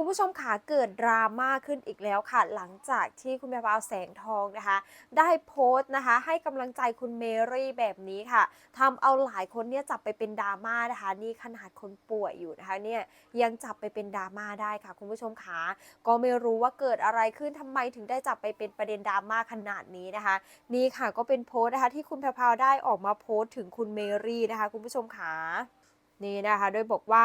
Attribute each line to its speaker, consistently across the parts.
Speaker 1: คุณผู้ชมขาเกิดดราม่าขึ้นอีกแล้วค่ะ หลังจากที่คุณแพรวพราวแสงทองนะคะ ได้โพสต์นะคะ ให้กำลังใจคุณเมรี่แบบนี้ค่ะทำเอาหลายคนเนี่ยจับไปเป็นดราม่านะคะ นี่ขนาดคนป่วยอยู่นะคะเนี่ยยังจับไปเป็นดราม่าได้ค่ะ คุณผู้ชมขาก็ไม่รู้ว่าเกิดอะไรขึ้นทำไมถึงได้จับไปเป็นประเด็นดราม่าขนาดนี้นะคะ นี่ค่ะก็เป็นโพสต์นะคะที่คุณแพรวได้ออกมาโพสต์ถึงคุณเมรี่นะคะ คุณผู้ชมขานี่นะคะ โดยบอกว่า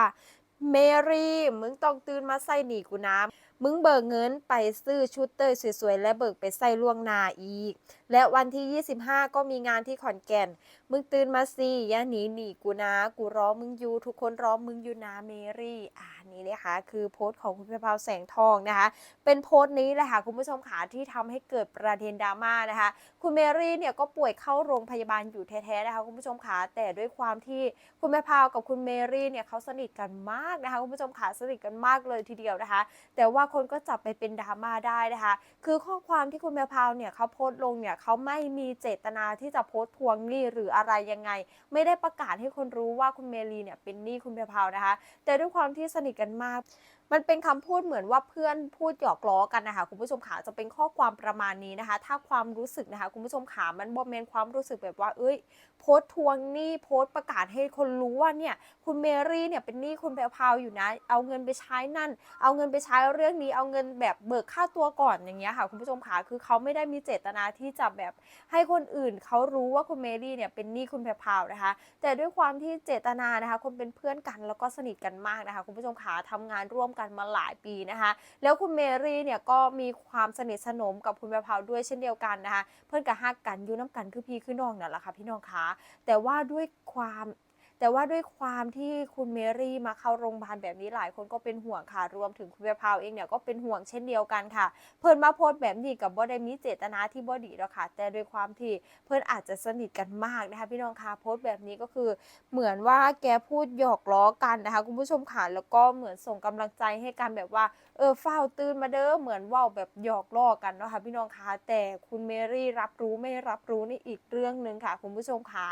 Speaker 1: เมรี่มึงต้องตื่นมาใส่หนีกูน้ำมึงเบิกเงินไปซื้อชุดเตยสวยๆ และเบิกไปใส่ล่วงหน้าอีก และวันที่ 25 ก็มีงานที่ขอนแก่น มึงตื่นมาสิอย่าหนีหนีกูนะ กูร้อมึงอยู่ทุกคนร้อมึงอยู่นะเมรี่ อ่านี่นะคะ คือโพสต์ของคุณเพรพาวแสงทองนะคะ เป็นโพสต์นี้แหละค่ะคุณผู้ชมขาที่ทำให้เกิดประเด็นดราม่านะคะ คุณเมรี่เนี่ยก็ป่วยเข้าโรงพยาบาลอยู่แท้ๆนะคะคุณผู้ชมขาแต่ด้วยความที่คุณแม่พาวกับคุณเมรี่เนี่ยเขาสนิทกันมากนะคะคุณผู้ชมขาสนิทกันมากเลยทีเดียวนะคะ แต่ว่าคนก็จับไปเป็นดราม่าได้นะคะ คือข้อความที่คุณแม่พาวเนี่ยเขาโพสต์ลงเนี่ยเขาไม่มีเจตนาที่จะโพสต์ทวงหนี้หรืออะไรยังไง ไม่ได้ประกาศให้คนรู้ว่าคุณเมลีเนี่ยเป็นหนี้คุณแม่พาวนะคะ แต่ด้วยความที่สนิทกันมาก มันเป็นคำพูดเหมือนว่าเพื่อนพูดหยอกล้อกันนะคะคุณผู้ชมขาจะเป็นข้อความประมาณนี้นะคะ ถ้าความรู้สึกนะคะคุณผู้ชมขามันบอมเมนความรู้สึกแบบว่าเอ้ยโพสต์ทวงหนี้โพสต์ประกาศให้คนรู้ว่าเนี่ยคุณเมรี่เนี่ยเป็นหนี้คุณแพรพาวอยู่นะ เอาเงินไปใช้นั่น เอาเงินไปใช้เรื่องนี้เอาเงินแบบเบิกค่าตัวก่อนอย่างเงี้ยค่ะคุณผู้ชมขาคือเขาไม่ได้มีเจตนาที่จะแบบให้คนอื่นเขารู้ว่าคุณเมรี่เนี่ยเป็นหนี้คุณแพรพาวนะคะ แต่ด้วยความที่เจตนานะคะคนเป็นเพื่อนกันแล้วก็สนิทกันมากนะคะคุณผู้ชมขาทำงานร่วมกันมาหลายปีนะคะ แล้วคุณเมรี่เนี่ยก็มีความสนิทสนมกับคุณแพรพาวด้วยเช่นเดียวกันนะคะ เพื่อนกับฮักกันอยูน้ำกันคือพี่คือน้องนั่นแหละค่ะพี่น้องคะแต่ว่าด้วยความ แต่ว่าด้วยความที่คุณเมรี่มาเข้าโรงพยาบาลแบบนี้หลายคนก็เป็นห่วงค่ะ รวมถึงคุณแพรพาวเองเนี่ยก็เป็นห่วงเช่นเดียวกันค่ะ เพื่อนมาโพสต์แบบนี้กับบ่ได้มีเจตนาที่บ่ดีหรอกค่ะ แต่ด้วยความที่เพื่อนอาจจะสนิทกันมากนะคะพี่น้องคะโพสต์แบบนี้ก็คือ เหมือนว่าแกพูดหยอกล้อกันนะคะคุณผู้ชมค่ะแล้วก็เหมือนส่งกำลังใจให้กันแบบว่าเออเฝ้าตื่นมาเด้อเหมือนว่าแบบหยอกล้อกันเนาะค่ะพี่น้องคะแต่คุณเมรี่รับรู้ไม่รับรู้นี่อีกเรื่องหนึ่งค่ะ คุณผู้ชมคะ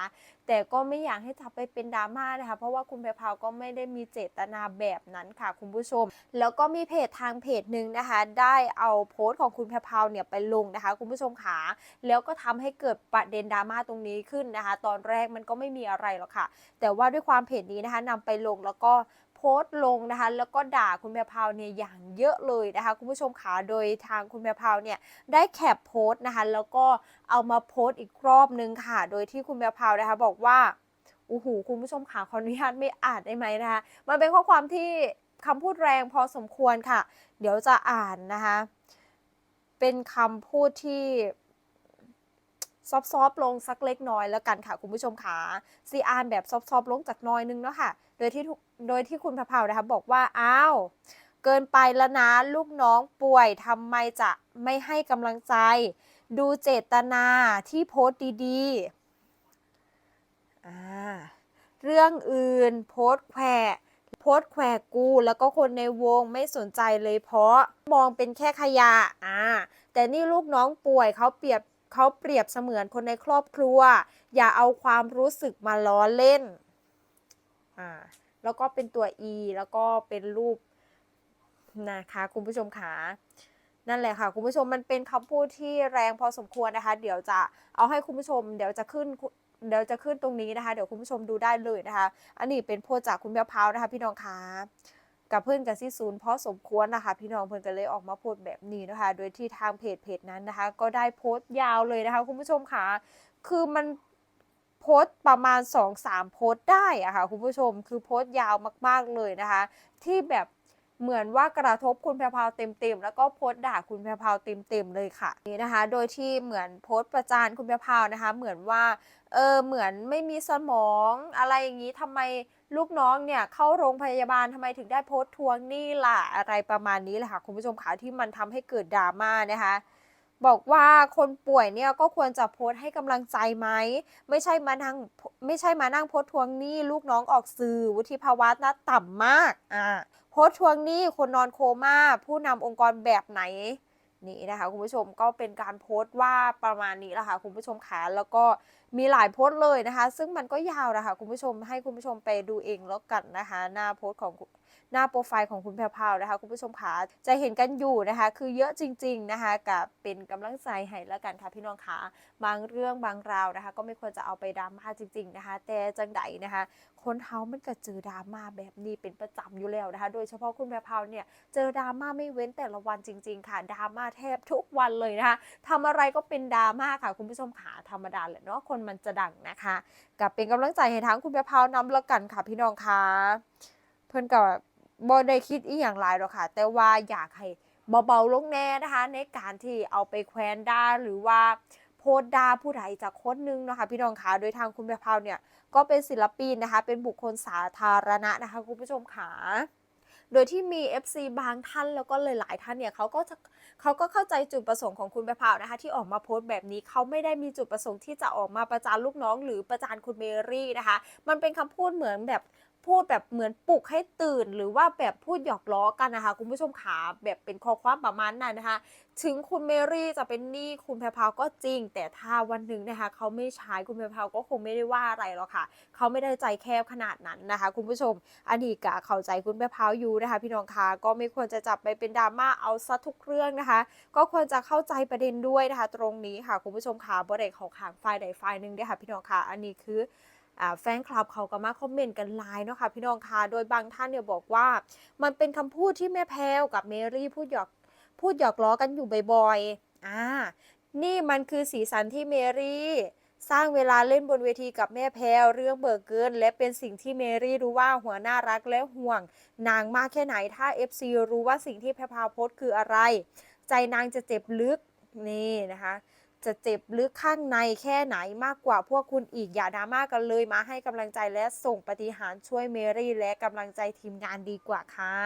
Speaker 1: แต่ก็ไม่อยากให้จับไปเป็นดราม่านะคะ เพราะว่าคุณแพรพาวก็ไม่ได้มีเจตนาแบบนั้นค่ะคุณผู้ชม แล้วก็มีเพจทางเพจหนึ่งนะคะ ได้เอาโพสต์ของคุณแพรพาวเนี่ยไปลงนะคะ คุณผู้ชมคะแล้วก็ทำให้เกิดประเด็นดราม่าตรงนี้ขึ้นนะคะ ตอนแรกมันก็ไม่มีอะไรหรอกค่ะ แต่ว่าด้วยความเพจนี้นะคะนำไปลงแล้วก็โพสต์ลงนะคะแล้วก็ด่าคุณแพรพาวเนี่ยอย่างเยอะเลยนะคะคุณผู้ชมขาโดยทางคุณแพรพาวเนี่ยได้แคปโพสต์นะคะแล้วก็เอามาโพสต์อีกรอบนึงค่ะ โดยที่คุณแพรพาวนะคะบอกว่า โอ้โหคุณผู้ชมขาขออนุญาตไม่อ่านได้ไหมนะคะมันเป็นข้อความที่คำพูดแรงพอสมควรค่ะ เดี๋ยวจะอ่านนะคะเป็นคำพูดที่ซอฟๆลงสักเล็กน้อยแล้วกันค่ะ คุณผู้ชมขาซีอานแบบซอฟๆลงจากน้อยนึงเนาะค่ะ โดยที่โดยที่คุณพะเพานะคะบอกว่าอ้าวเกินไปแล้วนะลูกน้องป่วยทำไมจะไม่ให้กำลังใจ ดูเจตนาที่โพสต์ดีๆ เรื่องอื่นโพสต์แขวโพสต์แขวกูแล้วก็คนในวงไม่สนใจเลยเพราะมองเป็นแค่ขยะอ่าแต่นี่ลูกน้องป่วยเขาเปรียบเขาเปรียบเสมือนคนในครอบครัว อย่าเอาความรู้สึกมาล้อเล่นอ่าแล้วก็เป็นตัว e แล้วก็เป็นรูปนะคะคุณผู้ชมขานั่นแหละค่ะคุณผู้ชมมันเป็นคำพูดที่แรงพอสมควรนะคะ เดี๋ยวจะเอาให้คุณผู้ชม เดี๋ยวจะขึ้น เดี๋ยวจะขึ้นตรงนี้นะคะ เดี๋ยวคุณผู้ชมดูได้เลยนะคะ อันนี้เป็นโพสจากคุณแม่พาวนะคะ พี่น้องคะกับเพื่อนกับซี่ศูนย์เพราะสมควรนะคะ พี่น้องเพื่อนก็เลยออกมาโพสแบบนี้นะคะ โดยที่ทางเพจเพจนั้นนะคะ ก็ได้โพสต์ยาวเลยนะคะ คุณผู้ชมคะคือมันโพสต์ประมาณ 2-3 โพสต์ได้อะค่ะคุณผู้ชมคือโพสต์ยาวมาก ๆเลยนะคะ ที่แบบ เหมือนว่ากระทบคุณแพรพาวเต็มๆ แล้วก็โพสต์ด่าคุณแพรพาวเต็มๆเลยค่ะนี่นะคะ โดยที่เหมือนโพสต์ประจานคุณแพรพาวนะคะ เหมือนว่าเออเหมือนไม่มีสมองอะไรอย่างนี้ทำไมลูกน้องเนี่ยเข้าโรงพยาบาลทำไมถึงได้โพสต์ทวงนี่ล่ะอะไรประมาณนี้แหละค่ะคุณผู้ชมคะที่มันทำให้เกิดดราม่านะคะ บอกว่าคนป่วยเนี่ยก็ควรจะโพสต์ให้กำลังใจไหม ไม่ใช่มานั่งไม่ใช่มานั่งโพสต์ทวงหนี้ลูกน้องออกสื่อวุฒิภาวะน่าต่ำมากอ่าโพสต์ทวงหนี้คนนอนโคม่าผู้นำองค์กรแบบไหนนี่นะคะคุณผู้ชมก็เป็นการโพสต์ว่าประมาณนี้แหละค่ะคุณผู้ชมคะแล้วก็มีหลายโพสต์เลยนะคะ ซึ่งมันก็ยาวนะคะคุณผู้ชมให้คุณผู้ชมไปดูเองแล้วกันนะคะ หน้าโพสต์ของ หน้าโปรไฟล์ของคุณแพรวพาวนะคะ คุณผู้ชมขาจะเห็นกันอยู่นะคะ คือเยอะจริง ๆนะคะ กับเป็นกำลังใจให้แล้วกันค่ะพี่น้องขาบางเรื่องบางราวนะคะ ก็ไม่ควรจะเอาไปดราม่าจริง ๆ นะคะ แต่จังใดนะคะ คนเฮามันก็เจอดราม่าแบบนี้เป็นประจำอยู่แล้วนะคะ โดยเฉพาะคุณแพรวพาวเนี่ยเจอดราม่าไม่เว้นแต่ละวันจริง ๆ ค่ะดราม่าแทบทุกวันเลยนะคะทำอะไรก็เป็นดราม่าค่ะ คุณผู้ชมขาธรรมดาแหละเนาะคนมันจะดังนะคะกับเป็นกำลังใจให้ทั้งคุณแพรวพราวนำล้วกันค่ะพี่น้องคะ เพื่อนกับบ่ได้คิดอีหยังหลายหรอกค่ะ แต่ว่าอยากให้เบาๆลงแน่นะคะ ในการที่เอาไปแควนด่าหรือว่าโพสด่าผู้ใดจากคนนึงเนาะคะพี่น้องคะโดยทางคุณแพรพาวเนี่ยก็เป็นศิลปินนะคะ เป็นบุคคลสาธารณะนะคะคุณผู้ชมขาโดยที่มี FC บางท่านแล้วก็หลายๆท่านเนี่ยเขาก็จะเขาก็เข้าใจจุดประสงค์ของคุณแพรพาวนะคะ ที่ออกมาโพสต์แบบนี้เขาไม่ได้มีจุดประสงค์ที่จะออกมาประจานลูกน้อง หรือประจานคุณเมรี่นะคะ มันเป็นคำพูดเหมือนแบบ พูดแบบเหมือนปลุกให้ตื่น หรือว่าแบบพูดหยอกล้อกันนะคะ คุณผู้ชมขาแบบเป็นข้อความประมาณนั้นนะคะ ถึงคุณเมรี่จะเป็นหนี้คุณแพรพาวก็จริง แต่ถ้าวันหนึ่งนะคะ เขาไม่ใช้คุณแพรพาวก็คงไม่ได้ว่าอะไรหรอกค่ะ เขาไม่ได้ใจแคบขนาดนั้นนะคะ คุณผู้ชมอันนี้กะเข้าใจคุณแพรพาวอยู่นะคะ พี่น้องคะก็ไม่ควรจะจับไปเป็นดราม่าเอาซะทุกเรื่องนะคะ ก็ควรจะเข้าใจประเด็นด้วยนะคะ ตรงนี้ค่ะ คุณผู้ชมคะบ่ได้เขาขางฝ่ายใดฝ่ายหนึ่งเด้ค่ะพี่น้องคะอันนี้คือ แฟนคลับเขาก็มาคอมเมนต์กันไลน์เนาะค่ะพี่น้องคะโดยบางท่านเนี่ยบอกว่า มันเป็นคำพูดที่แม่แพรวกับเมรี่พูดหยอกพูดหยอกล้อกันอยู่บ่อยๆอ่านี่มันคือสีสันที่เมรี่สร้างเวลาเล่นบนเวทีกับแม่แพรวเรื่องเบิกเกิน และเป็นสิ่งที่เมรี่รู้ว่าหัวหน้ารักและห่วง นางมากแค่ไหนถ้า FC รู้ว่าสิ่งที่แพรพาวโพสคืออะไร ใจนางจะเจ็บลึกนี่นะคะ จะเจ็บลึกข้างในแค่ไหนมากกว่าพวกคุณอีกอย่าดราม่ากันเลยมาให้กำลังใจและส่งปฏิหารช่วยเมรี่และกำลังใจทีมงานดีกว่าค่ะ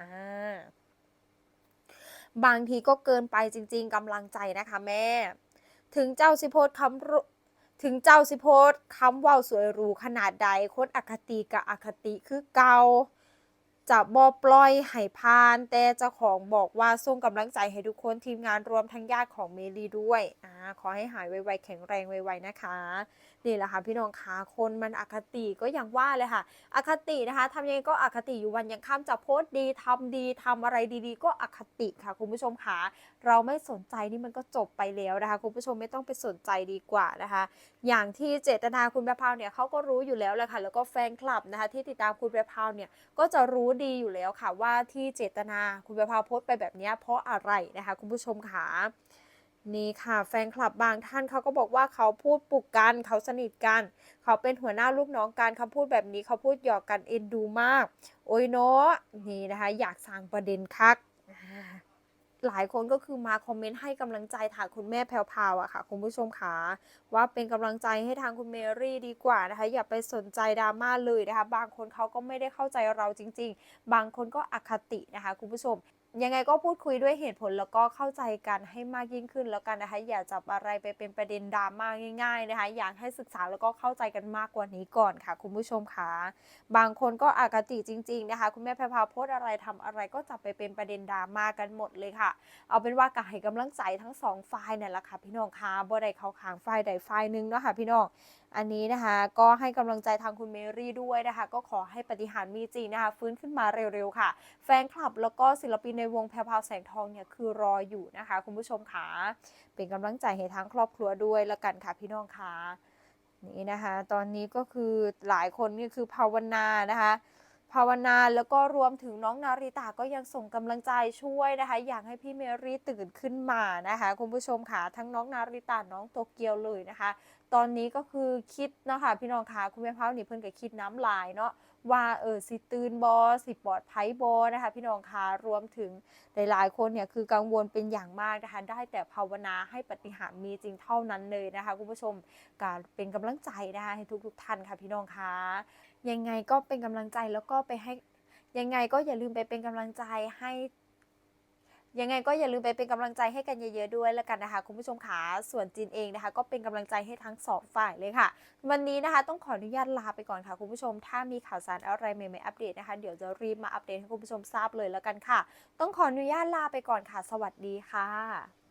Speaker 1: อ่าบางทีก็เกินไปจริง ๆกำลังใจนะคะแม่ ถึงเจ้าสิโพสคำถึงเจ้าสิโพสคำว่าสวยหรูขนาดใดคนอคติกับอคติคือเกา จะบอปล่อยให้พาน แต่เจ้าของบอกว่าส่งกำลังใจให้ทุกคนทีมงานรวมทั้งญาติของเมลีด้วยอ่าขอให้หายไวๆแข็งแรงไวๆนะคะนี่แหละค่ะพี่น้องคะคนมันอคติก็อย่างว่าเลยค่ะ อคตินะคะทำยังไงก็อคติอยู่วันยังค่ำจะโพสต์ดีทำดีทำอะไรดีๆ ก็อคติค่ะคุณผู้ชมคะเราไม่สนใจนี่มันก็จบไปแล้วนะคะคุณผู้ชมไม่ต้องไปสนใจดีกว่านะคะ อย่างที่เจตนาคุณแพรพาวเนี่ยเขาก็รู้อยู่แล้วแหละค่ะแล้วก็แฟนคลับนะคะที่ติดตามคุณแพรพาวเนี่ยก็จะรู้ดีอยู่แล้วค่ะว่าที่เจตนาคุณประภาโพสต์ไปแบบนี้เพราะอะไรนะคะ คุณผู้ชมค่ะนี่ค่ะแฟนคลับบางท่านเขาก็บอกว่าเขาพูดปลุกกันเขาสนิทกัน เขาเป็นหัวหน้าลูกน้องกันเขาพูดแบบนี้เขาพูดหยอกกันเอ็นดูมาก โอ้ยเนาะนี่นะคะ อยากสร้างประเด็นคักอ่า หลายคนก็คือมาคอมเมนต์ให้กำลังใจทางคุณแม่แพรวพาวอะค่ะ คุณผู้ชมค่ะว่าเป็นกำลังใจให้ทางคุณเมรี่ดีกว่านะคะ อย่าไปสนใจดราม่าเลยนะคะ บางคนเขาก็ไม่ได้เข้าใจเราจริง ๆ บางคนก็อคตินะคะ คุณผู้ชม ยังไงก็พูดคุยด้วยเหตุผลแล้วก็เข้าใจกันให้มากยิ่งขึ้นแล้วกันนะคะ อย่าจับอะไรไปเป็นประเด็นดราม่าง่าย ๆนะคะ อยากให้ศึกษาแล้วก็เข้าใจกันมากกว่านี้ก่อนค่ะ คุณผู้ชมค่ะบางคนก็อคติจริง ๆนะคะ คุณแม่แพรพาโพสต์อะไรทำอะไรก็จับไปเป็นประเด็นดราม่ากันหมดเลยค่ะ เอาเป็นว่ากให้กำลังใจทั้งสองฝ่ายนั่นแหละค่ะพี่น้องค่ะบ่ได้เข้าข้างฝ่ายใดฝ่ายหนึ่งเนาะค่ะพี่น้อง อันนี้นะคะก็ให้กำลังใจทางคุณเมรี่ด้วยนะคะ ก็ขอให้ปฏิหารมีจริงนะคะ ฟื้นขึ้นมาเร็วๆค่ะ แฟนคลับแล้วก็ศิลปินในวงแพรวพาวแสงทองเนี่ยคือรออยู่นะคะ คุณผู้ชมค่ะเป็นกำลังใจให้ทั้งครอบครัวด้วยแล้วกันค่ะพี่น้องค่ะนี่นะคะ ตอนนี้ก็คือหลายคนนี่คือภาวนานะคะภาวนาแล้วก็รวมถึงน้องนาริตาก็ยังส่งกำลังใจช่วยนะคะ อยากให้พี่เมรี่ตื่นขึ้นมานะคะ คุณผู้ชมค่ะทั้งน้องนาริตาน้องโตเกียวเลยนะคะ ตอนนี้ก็คือคิดเนาะคะพี่น้องคะคุณแม่พ้าวนี่เพิ่นก็คิดน้ำลายเนาะว่าเออสิตื่นบอสิปลอดภัยบอนะคะพี่น้องคะรวมถึงหลายๆคนเนี่ยคือกังวลเป็นอย่างมากนะคะได้แต่ภาวนาให้ปฏิหารมีจริงเท่านั้นเลยนะคะคุณผู้ชมการเป็นกำลังใจนะคะให้ทุกๆท่านค่ะพี่น้องคะยังไงก็เป็นกำลังใจแล้วก็ไปให้ยังไงก็อย่าลืมไปเป็นกำลังใจให้ ยังไงก็อย่าลืมไปเป็นกำลังใจให้กันเยอะๆด้วยแล้วกันนะคะ คุณผู้ชมขาส่วนจีนเองนะคะ ก็เป็นกำลังใจให้ทั้งสองฝ่ายเลยค่ะ วันนี้นะคะต้องขออนุญาตลาไปก่อนค่ะ คุณผู้ชม ถ้ามีข่าวสารอะไรใหม่ๆอัปเดตนะคะ เดี๋ยวจะรีบมาอัปเดตให้คุณผู้ชมทราบเลยแล้วกันค่ะ ต้องขออนุญาตลาไปก่อนค่ะ สวัสดีค่ะ